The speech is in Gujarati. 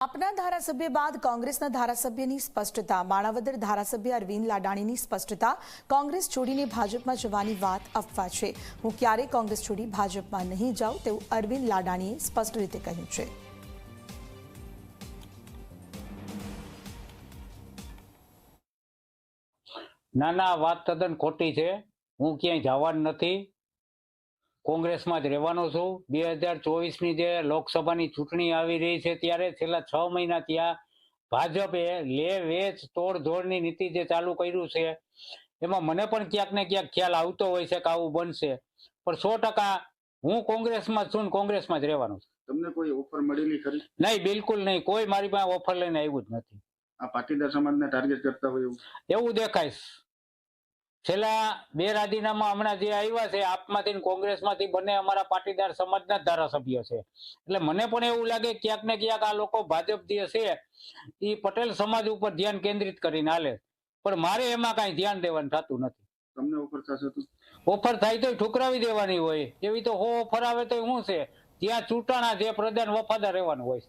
આપના ધારાસભ્ય બાદ કોંગ્રેસના ધારાસભ્યની સ્પષ્ટતા. માણાવદર ધારાસભ્ય અરવિંદ લાડાણીની સ્પષ્ટતા. કોંગ્રેસ છોડીને ભાજપમાં જવાની વાત અફવા છે. હું ક્યારેય કોંગ્રેસ છોડી ભાજપમાં નહીં જાઉં તેવું અરવિંદ લાડાણીએ સ્પષ્ટ રીતે કહ્યું છે. ના ના વાત તદ્દન ખોટી છે. હું ક્યાંય જવાનું નથી. કોંગ્રેસમાં જ રહેવાનો છું. બે હજાર ચોવીસની જે લોકસભાની ચૂંટણી આવી રહી છે ત્યારે છેલ્લા છ મહિના ત્યાં ભાજપે લે વેચ તોડધોડની નીતિ જે ચાલુ કર્યું છે એમાં મને પણ ક્યાંક ને ક્યાંક ખ્યાલ આવતો હોય છે કે આવું બનશે. પણ સો ટકા હું કોંગ્રેસમાં જ છું ને કોંગ્રેસમાં જ રહેવાનો છું. તમને કોઈ ઓફર મળેલી ખરી? નહીં બિલકુલ નહીં. કોઈ મારી પાસે ઓફર લઈને આવ્યું જ નથી. આ પાટીદાર સમાજને ટાર્ગેટ કરતા હોય એવું? એવું દેખાય. છેલ્લા બે રાજીનામા હમણાં જે આવ્યા છે આપમાંથી કોંગ્રેસમાંથી બંને અમારા પાટીદાર સમાજના ધારાસભ્ય છે. એટલે મને પણ એવું લાગે કે ક્યાંક ને ક્યાંક આ લોકો ભાજપ જે છે એ પટેલ સમાજ ઉપર ધ્યાન કેન્દ્રિત કરીને હાલે. પણ મારે એમાં કાંઈ ધ્યાન દેવાનું થતું નથી. તમને ઓફર થશે તો? ઓફર થાય તો ઠુકરાવી દેવાની હોય. એવી તો હો ઓફર આવે તો શું છે. ત્યાં ચૂંટાણા જે પ્રધાન વફાદાર રહેવાનું હોય